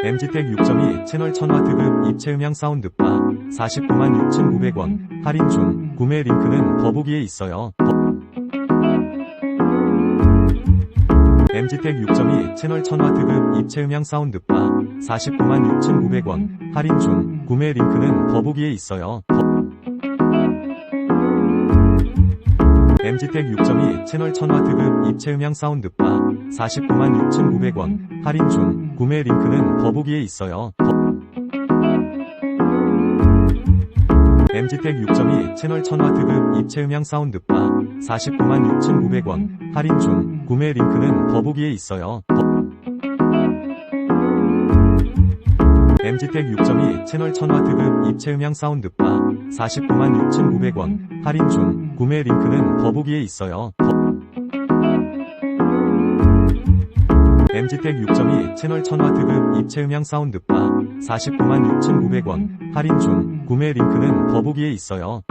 MG택 6.2 채널 1000W 입체 음향 사운드바 49만 6,900원 할인 중 구매 링크는 더보기에 있어요. MG택 6.2 채널 1000W 입체 음향 사운드바 49만 6,900원 할인 중 구매 링크는 더보기에 있어요. MG택 6.2 채널 1000W 입체 음향 사운드바 49만 6,900원 할인 중 구매 링크는 더보기에 있어요. MG택 6.2 채널 1000W 입체 음향 사운드바 49만 6,900원 할인 중 구매 링크는 더보기에 있어요. MG택 6.2 채널 1000W 입체 음향 사운드바 49만 6,900원 할인 중 구매 링크는 더보기에 있어요. MG택 6.2 채널 1000W 입체 음향 사운드바 49만 6,900원 할인 중 구매 링크는 더보기에 있어요.